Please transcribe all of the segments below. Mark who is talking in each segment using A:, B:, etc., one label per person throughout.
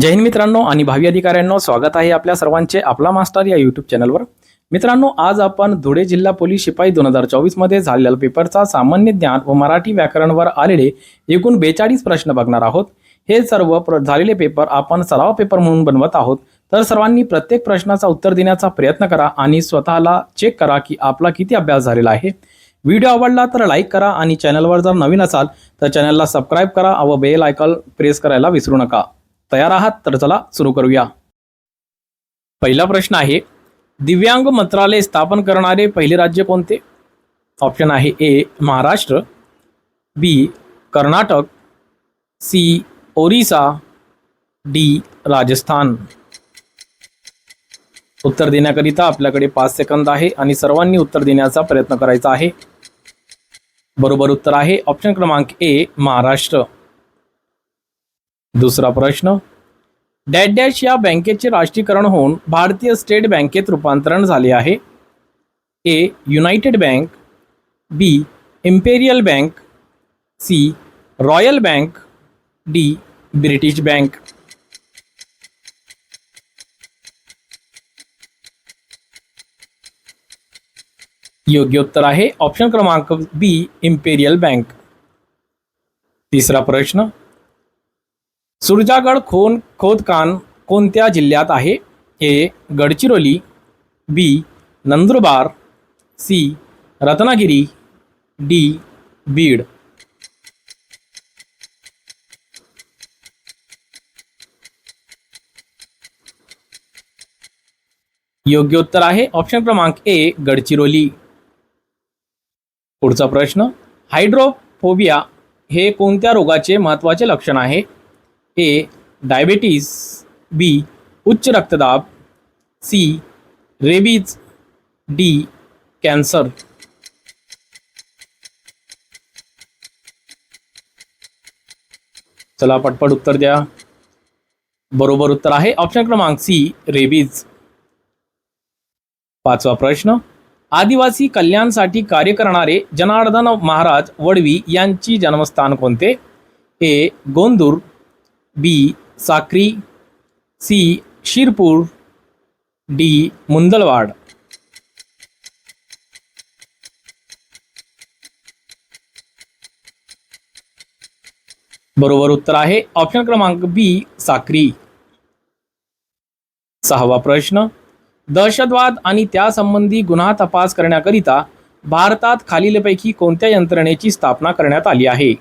A: जय हिंद मित्रांनो आणि भावी अधिकाऱ्यांनो स्वागत आहे आपल्या सर्वांचे आपला मास्टर या युट्यूब चॅनलवर मित्रांनो आज आपण धुळे जिल्हा पोलीस शिपाई दोन हजार चोवीसमध्ये झालेल्या पेपरचा सामान्य ज्ञान व मराठी व्याकरणवर आलेले एकूण बेचाळीस प्रश्न बघणार आहोत. हे सर्व प्र- झालेले पेपर आपण सराव पेपर म्हणून बनवत आहोत. तर सर्वांनी प्रत्येक प्रश्नाचा उत्तर देण्याचा प्रयत्न करा आणि स्वतःला चेक करा की आपला किती अभ्यास झालेला आहे. व्हिडिओ आवडला तर लाईक करा आणि चॅनलवर जर नवीन असाल तर चॅनलला सबस्क्राईब करा व बेल आयकॉन प्रेस करायला विसरू नका. तयार आहात? तर चला सुरू करूया. पहिला प्रश्न आहे दिव्यांग मंत्रालय स्थापन करणारे पहिले राज्य कोणते? ऑप्शन आहे A Maharashtra. B Karnataka. C Orissa. D Rajasthan. उत्तर देण्याकरिता आपल्याकडे पाच सेकंद आहे आणि सर्वांनी उत्तर देण्याचा प्रयत्न करायचा आहे. बरोबर उत्तर आहे ऑप्शन क्रमांक ए महाराष्ट्र. दुसरा प्रश्न. डॅश डॅश या बँकेचे राष्ट्रीयकरण होऊन भारतीय स्टेट बँकेत रूपांतरण झाले आहे. A United Bank B Imperial Bank C Royal Bank D British Bank. योग्य उत्तर आहे. ऑप्शन क्रमांक बी इम्पेरियल बँक. तिसरा प्रश्न. सुरजागड खोन खोदकान कोणत्या जिल्ह्यात आहे? A. Gadchiroli B. Nandurbar C. Ratnagiri D. Beed. योग्य उत्तर आहे ऑप्शन क्रमांक ए गडचिरोली. पुढचा प्रश्न हायड्रोफोबिया हे कोणत्या रोगाचे महत्त्वाचे लक्षण आहे? ए डायबेटीस बी उच्च रक्तदाब सी रेबीज डी कॅन्सर चला पटपट उत्तर द्या. बरोबर उत्तर आहे. ऑप्शन क्रमांक सी रेबीज पाचवा प्रश्न. आदिवासी कल्याणसाठी कार्य करणारे जनार्दन महाराज वडवी यांची जन्मस्थान कोणते? A Gondur. B Sakri C Shirpur D Mundalwad. बरोबर उत्तर आहे. ऑप्शन क्रमांक बी साक्री. सहावा प्रश्न. दहशतवाद आणि त्यासंबंधी गुन्हा तपास करण्याकरिता भारतात खालीलपैकी कोणत्या यंत्रणेची स्थापना करण्यात आली आहे?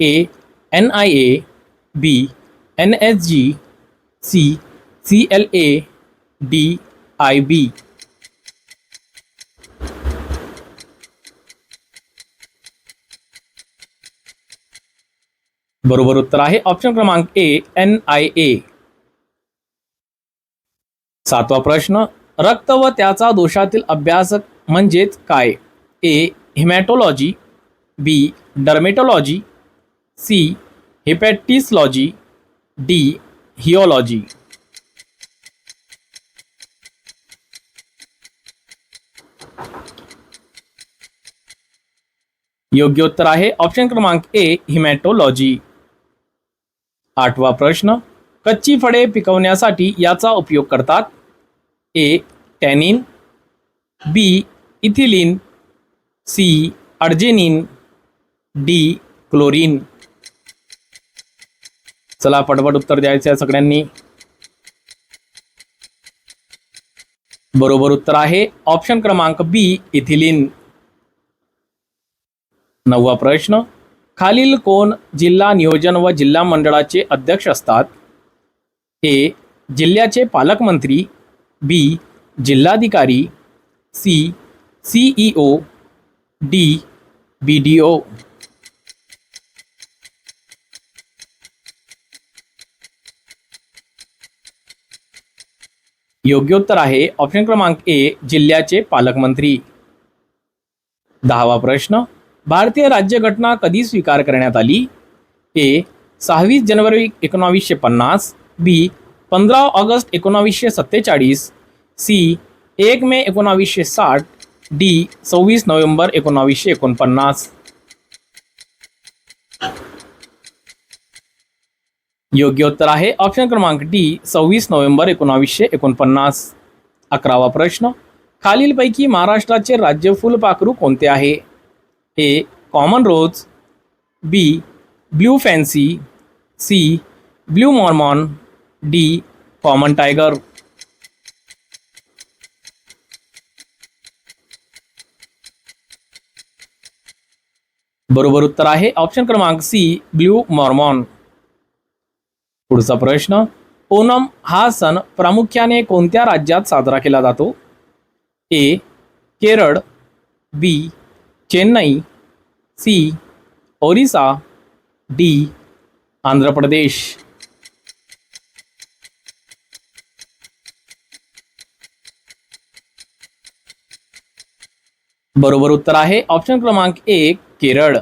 A: A N I A B N S G C C L A D I B बरोबर उत्तर आहे. ऑप्शन क्रमांक ए एन आय ए सातवा प्रश्न रक्त व त्याचा दोषातील अभ्यास म्हणजेच काय? A haematology B dermatology C hepatology D हिओलॉजी. योग्य उत्तर आहे ऑप्शन क्रमांक ए हिमॅटोलॉजी. आठवा प्रश्न कच्ची फळे पिकवण्यासाठी याचा उपयोग करतात? A tannin B ethylene C arginine D chlorine. चला पटपट उत्तर द्यायचं आहे सगळ्यांनी. बरोबर उत्तर आहे. ऑप्शन क्रमांक बी इथिलिन. नववा प्रश्न. खालील कोण जिल्हा नियोजन व जिल्हा मंडळाचे अध्यक्ष असतात? ए जिल्ह्याचे पालकमंत्री. बी जिल्हाधिकारी. C CEO. D B D O योग्य उत्तर आहे. ऑप्शन क्रमांक ए जिल्ह्याचे पालकमंत्री. दहावा प्रश्न. भारतीय राज्यघटना कधी स्वीकार करण्यात आली? ए सहावीस जानेवारी एकोणावीसशे पन्नास. बी पंधरा ऑगस्ट एकोणावीसशे सत्तेचाळीस. सी एक मे एकोणावीसशे साठ. डी सव्वीस नोव्हेंबर एकोणावीसशे एकोणपन्नास. योग्य उत्तर आहे. ऑप्शन क्रमांक डी सव्वीस नोव्हेंबर एकोणावीसशे एकोणपन्नास. अकरावा प्रश्न खालीलपैकी महाराष्ट्राचे राज्य फुलपाखरू कोणते आहे? A common rose B blue fancy C blue Mormon D common tiger बरोबर उत्तर आहे. ऑप्शन क्रमांक सी ब्ल्यू मॉर्मॉन पुढचा प्रश्न, ओणम हा सण प्रामुख्याने कोणत्या राज्यात साजरा केला जातो? A, Kerala, B, Chennai, C, Orissa, D Andhra Pradesh बरोबर उत्तर आहे ऑप्शन क्रमांक एक, केरळ.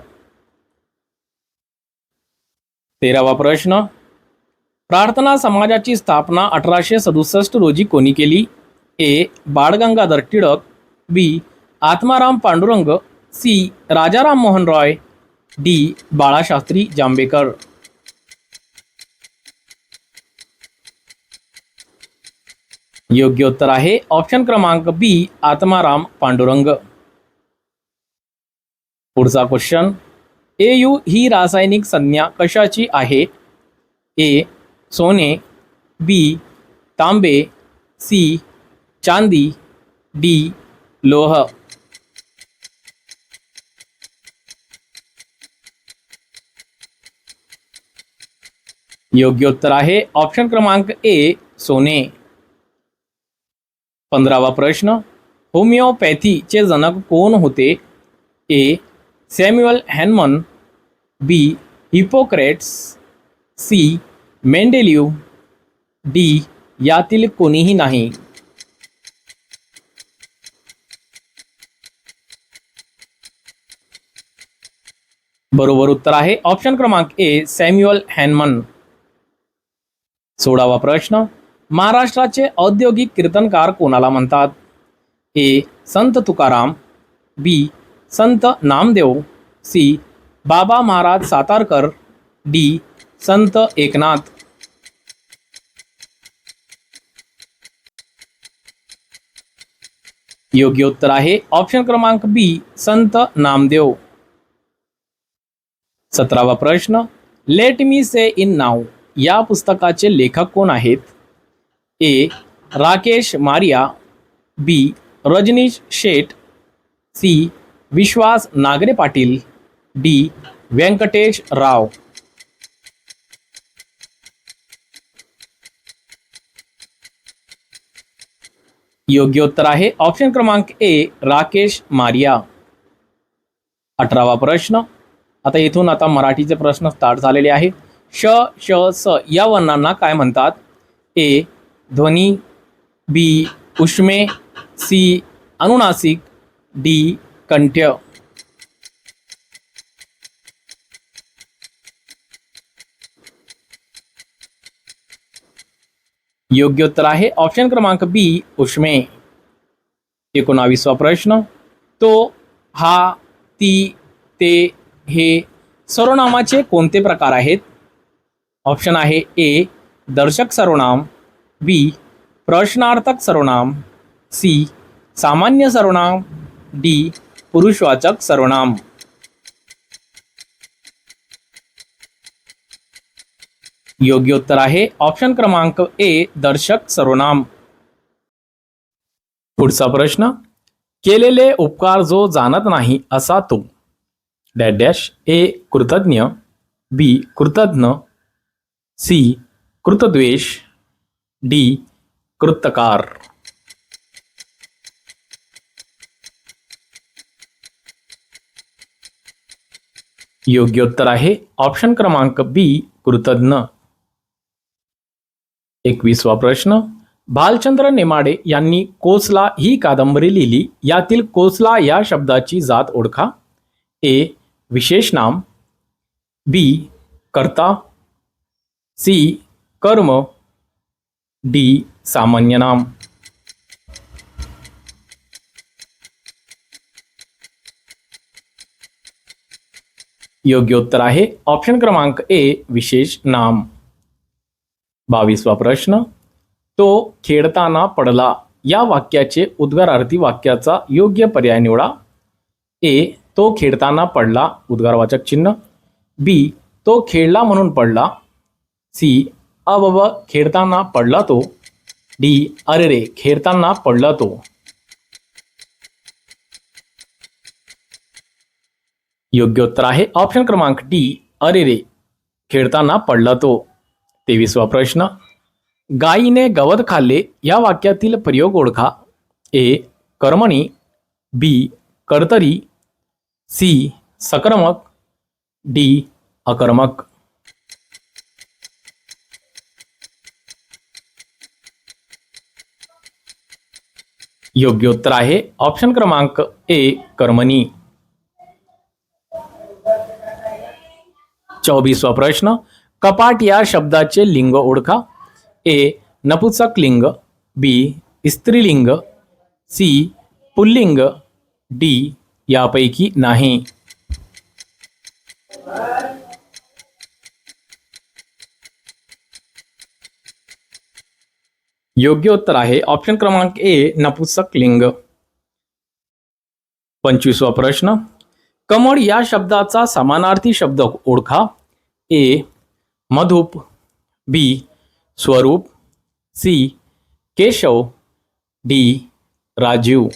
A: तेरावा प्रश्न प्रार्थना समाजाची स्थापना अठराशे सदुसष्ट रोजी कोणी केली? A. Tilak, B. Atmaram Pandurang, C. Rajaram Mohan Roy, D. Balshastri Jambhekar. योग्य उत्तर आहे ऑप्शन क्रमांक बी, आत्माराम पांडुरंग. पुढचा क्वेश्चन एयू ही रासायनिक संज्ञा कशाची आहे? ए. सोने बी तांबे सी चांदी डी लोह. योग्य उत्तर आहे ऑप्शन क्रमांक ए सोने. पंधरावा प्रश्न होमिओपॅथीचे जनक कोण होते? A Samuel Hahnemann B Hippocrates C Mendeleev D यातील कोणीही नाही. बरोबर उत्तर आहे. ऑप्शन क्रमांक ए सॅम्युअल हॅनमन. सोळावा प्रश्न. महाराष्ट्राचे औद्योगिक कीर्तनकार कोणाला म्हणतात? ए संत तुकाराम बी संत नामदेव सी बाबा महाराज सातारकर डी संत एकनाथ. योग्य उत्तर आहे. ऑप्शन क्रमांक बी संत नामदेव. सतरावा प्रश्न लेट मी से इन नाव या पुस्तकाचे लेखक कोण आहेत? A Rakesh Maria. B Rajnish Sheth. C Vishwas Nangare Patil. D Venkatesh Rao. योग्य उत्तर आहे. ऑप्शन क्रमांक ए राकेश मारिया. अठरावा प्रश्न. आता इथून आता मराठीचे प्रश्न स्टार्ट झालेले आहे श श स या वर्णांना काय म्हणतात? ए ध्वनी. बी उष्मे. सी अनुनासिक. डी कंठ्य. योग्य उत्तर आहे. ऑप्शन क्रमांक बी उष्मे. एकोणावीसवा प्रश्न. तो हा ती ते हे सर्वनामाचे कोणते प्रकार आहेत? ऑप्शन आहे ए दर्शक सर्वनाम. बी प्रश्नार्थक सर्वनाम. सी सामान्य सर्वनाम. डी पुरुषवाचक सर्वनाम. योग्य उत्तर आहे. ऑप्शन क्रमांक ए दर्शक सर्वनाम. पुढचा प्रश्न, केलेले उपकार जो जाणत नाही असा तो. डॅश डॅश ए कृतज्ञ. बी कृतज्ञ. सी कृतद्वेष. डी कृतकार. योग्य उत्तर आहे. ऑप्शन क्रमांक बी कृतज्ञ. एकवीसवा प्रश्न. भालचंद्र नेमाडे यांनी कोसला ही कादंबरी लिहिली. यातील कोसला या शब्दाची जात ओळखा. ए. विशेष नाम. बी. कर्ता. सी. कर्म. डी. सामान्य नाम. योग्य उत्तर आहे. ऑप्शन क्रमांक ए. विशेष नाम. बावीसवा प्रश्न. तो खेळताना पडला. या वाक्याचे उद्गारार्थी वाक्याचा योग्य पर्याय निवडा. ए तो खेळताना पडला. उद्गारवाचक चिन्ह. बी तो खेळला म्हणून पडला. सी अबब खेळताना पडला तो. डी अरे रे खेळताना पडला तो. योग्य उत्तर आहे. ऑप्शन क्रमांक डी अरे रे खेळताना पडला तो. तेवीसवा प्रश्न. गायीने गवत खाल्ले या वाक्यातील प्रयोग ओळखा. ए. कर्मणी. बी. कर्तरी. सी. सकर्मक. डी. अकर्मक. योग्य उत्तर आहे ऑप्शन क्रमांक ए कर्मणी. चौबीसवा प्रश्न. कपाट या शब्दाचे लिंग ओळखा. ए नपुसक लिंग बी स्त्रीलिंग सी पुल्लिंग डी यापैकी नाही. योग्य उत्तर आहे ऑप्शन क्रमांक ए नपुसक लिंग. पंचवीसवा प्रश्न. कमळ या शब्दाचा समानार्थी शब्द ओळखा. ए मधुप बी स्वरूप सी केशव डी राजीव।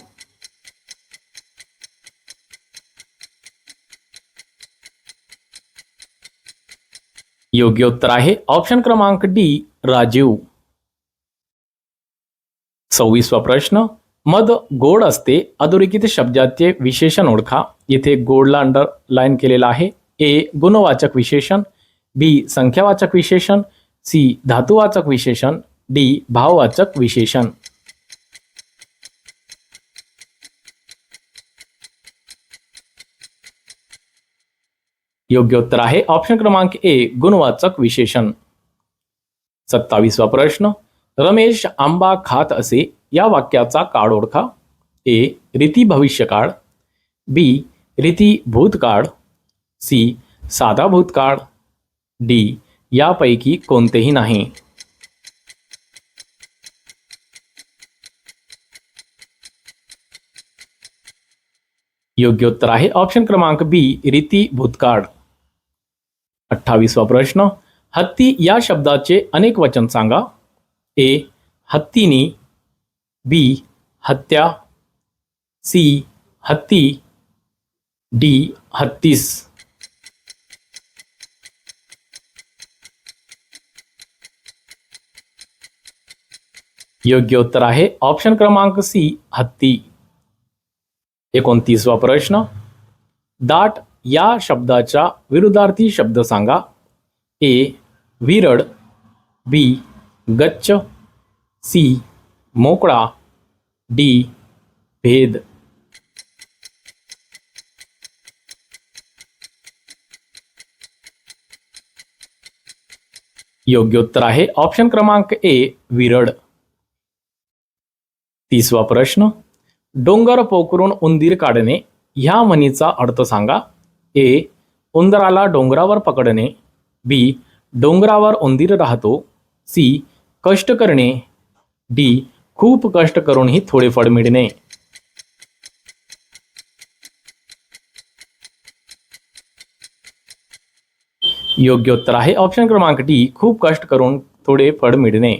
A: योग्य उत्तर आहे. ऑप्शन क्रमांक डी राजीव. सव्वीसवा प्रश्न. मध गोड असते. अधोरेखित शब्दाचे विशेषण ओळखा. येथे गोडला अंडरलाईन केलेला आहे. ए गुणवाचक विशेषण. बी संख्यावाचक विशेषण सी धातुवाचक विशेषण डी भाववाचक विशेषण. योग्य उत्तर आहे ऑप्शन क्रमांक ए गुणवाचक विशेषण. सत्तावीसवा प्रश्न रमेश आंबा खात असे या वाक्याचा काळ ओळखा ए रीती भविष्यकाळ. बी रीती भूतकाळ. सी साधा भूतकाळ. डी यापैकी कोणतेही नाही. योग्य उत्तर आहे ऑप्शन क्रमांक बी, रीती भूतकाळ. अठ्ठावीसवा प्रश्न, हत्ती या शब्दाचे अनेक वचन सांगा. ए, हत्तीनी, बी, हत्या, सी, हत्ती, डी, हत्तीस. योग्य उत्तर आहे. ऑप्शन क्रमांक सी हत्ती. एकोणतीसवा प्रश्न. दाट या शब्दाच्या विरुद्धार्थी शब्द सांगा. ए विरड बी गच्च. सी मोकळा. डी भेद. योग्य उत्तर आहे. ऑप्शन क्रमांक ए विरड तीसवा प्रश्न. डोंगर पोखरून उंदीर काढणे ह्या म्हणीचा अर्थ सांगा. ए उंदराला डोंगरावर पकडणे. बी डोंगरावर उंदीर राहतो. सी कष्ट करणे. डी खूप कष्ट करूनही थोडे फळ मिळणे. योग्य उत्तर आहे. ऑप्शन क्रमांक डी खूप कष्ट करून थोडे फळ मिळणे.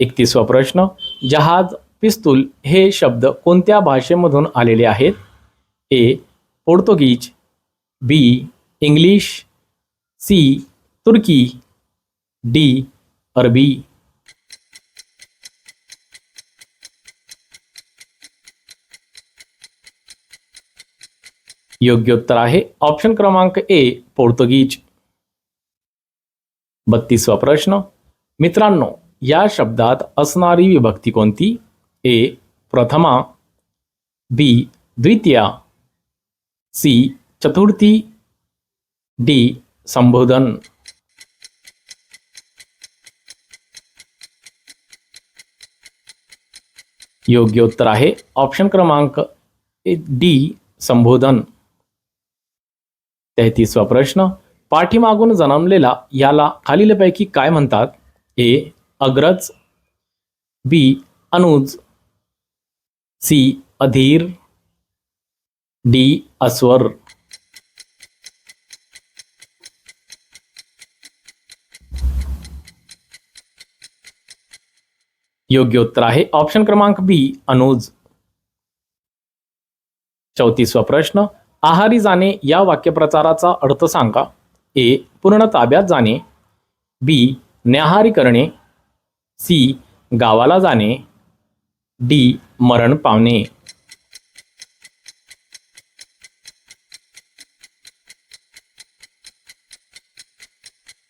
A: एकतीसवा प्रश्न. जहाज पिस्तूल हे शब्द कोणत्या भाषेमधून आलेले आहेत? A, Portuguese, B, English, C, Turkey, D, अरबी. योग्य उत्तर आहे ऑप्शन क्रमांक ए, पोर्तुगीज. बत्तीसवा प्रश्न. मित्रांनो, या शब्दात असणारी विभक्ती कोणती? ए प्रथमा बी द्वितीया सी चतुर्थी डी संबोधन. योग्य उत्तर आहे. ऑप्शन क्रमांक डी संबोधन. तेहतीसवा प्रश्न. पाठीमागून जन्मलेला याला खालीलपैकी काय म्हणतात? ए अग्रज. बी अनुज. सी अधीर डी अस्वर. योग्य उत्तर आहे. ऑप्शन क्रमांक बी अनुज. चौतीसवा प्रश्न. आहारी जाणे या वाक्यप्रचाराचा अर्थ सांगा. ए पूर्ण ताब्यात जाणे. बी न्याहारी करणे. सी गावाला जाणे. डी मरण पावणे.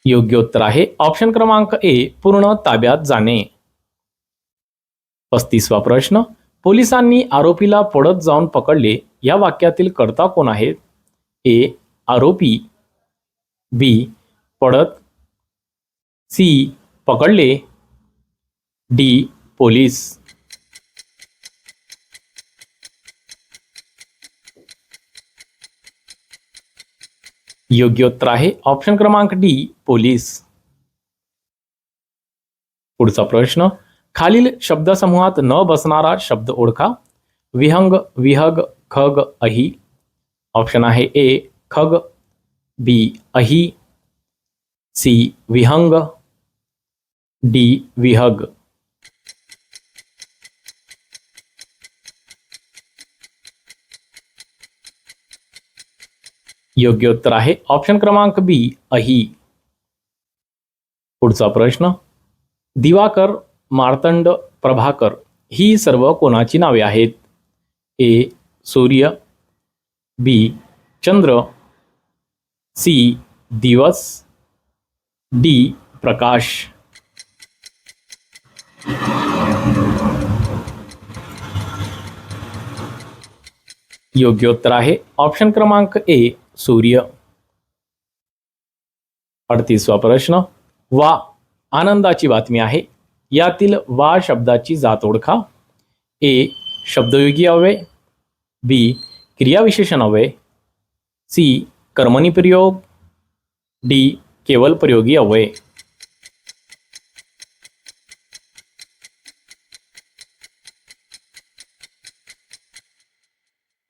A: योग्य उत्तर आहे. ऑप्शन क्रमांक ए पूर्ण ताब्यात जाणे. पस्तीसवा प्रश्न पोलिसांनी आरोपीला पडत जाऊन पकडले. या वाक्यातील कर्ता कोण आहेत? ए आरोपी. बी पडत. सी पकडले. D police. योग्य उत्तर आहे ऑप्शन क्रमांक डी पोलीस पुढचा प्रश्न. खालील शब्दसमूहात न बसणारा शब्द ओळखा. विहंग, विहग, खग, अही. ऑप्शन आहे ए खग. बी अही. सी विहंग. डी विहग. योग्य उत्तर आहे. ऑप्शन क्रमांक बी अही. पुढचा प्रश्न. दिवाकर, मार्तंड, प्रभाकर ही सर्व कोणाची नावे आहेत? ए सूर्य. बी चंद्र. सी दिवस. डी प्रकाश. योग्य उत्तर आहे. ऑप्शन क्रमांक ए सूर्य। अडतीसवा प्रश्न. वा आनंदाची बातमी आहे. यातील वा शब्दाची जात ओळखा. ए शब्दयोगी अव्यय. बी क्रियाविशेषण अव्यय सी कर्मणी प्रयोग डी केवल प्रयोगी अव्यय.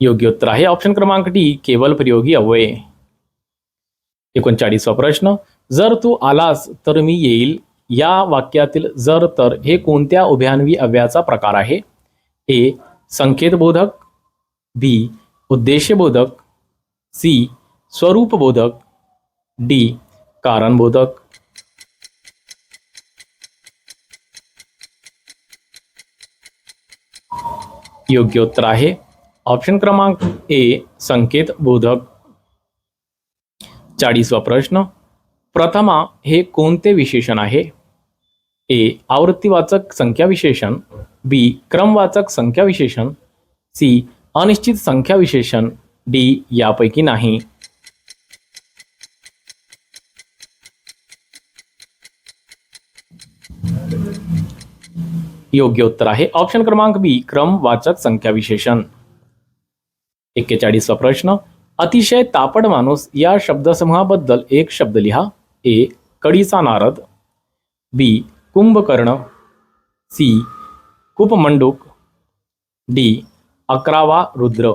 A: योग्य उत्तर आहे. ऑप्शन क्रमांक डी केवल प्रयोगी अव्यय. एकोणचाळीसवा प्रश्न जर तू आलास तर मी येईल. या वाक्यातील जर तर हे कोणत्या उभयान्वी अव्याचा प्रकार आहे? ए संकेतबोधक. बी उद्देशबोधक सी स्वरूपबोधक. डी कारणबोधक. योग्य उत्तर आहे. ऑप्शन क्रमांक ए संकेत बोधक. चाळीसवा प्रश्न. प्रथमा हे कोणते विशेषण आहे? ए आवृत्तीवाचक संख्या विशेषण. बी क्रमवाचक संख्या विशेषण. सी अनिश्चित संख्या विशेषण. डी यापैकी नाही. योग्य उत्तर आहे. ऑप्शन क्रमांक बी क्रमवाचक संख्या विशेषण. एक्केचाळीसवा प्रश्न. अतिशय तापड माणूस या शब्दसमूहाबद्दल एक शब्द लिहा. ए. कडीचा नारद. बी. कुंभकर्ण. सी. कुपमंडूक. डी. अकरावा रुद्र.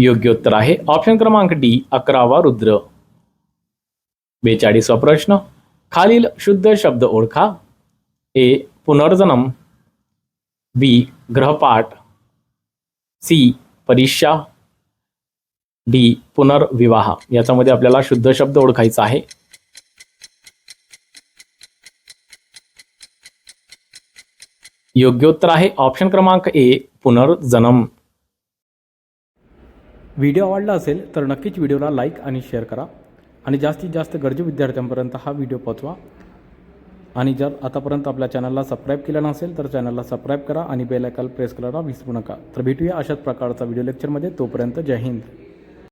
A: योग्य उत्तर आहे. ऑप्शन क्रमांक डी. अकरावा रुद्र. बेचाळीसवा प्रश्न. खालील शुद्ध शब्द ओळखा. ए पुनर्जन्म बी ग्रहपाठ सी परीक्षा डी पुनर्विवाह. याच्यामध्ये आपल्याला शुद्ध शब्द ओळखायचा आहे. योग्य उत्तर आहे. ऑप्शन क्रमांक ए पुनर्जन्म. व्हिडिओ आवडला असेल तर नक्कीच व्हिडिओला लाईक आणि शेअर करा. आणि जास्तीत जास्त गरजू विद्यार्थ्यांपर्यंत हा व्हिडिओ पोचवा आणि जर आतापर्यंत आपल्या चॅनलला सबस्क्राईब केलं नसेल तर चॅनलला सबस्क्राईब करा आणि बेल आयकॉन प्रेस करायला विसरू नका. तर भेटूया अशाच प्रकारचा व्हिडिओ लेक्चरमध्ये तोपर्यंत जय हिंद.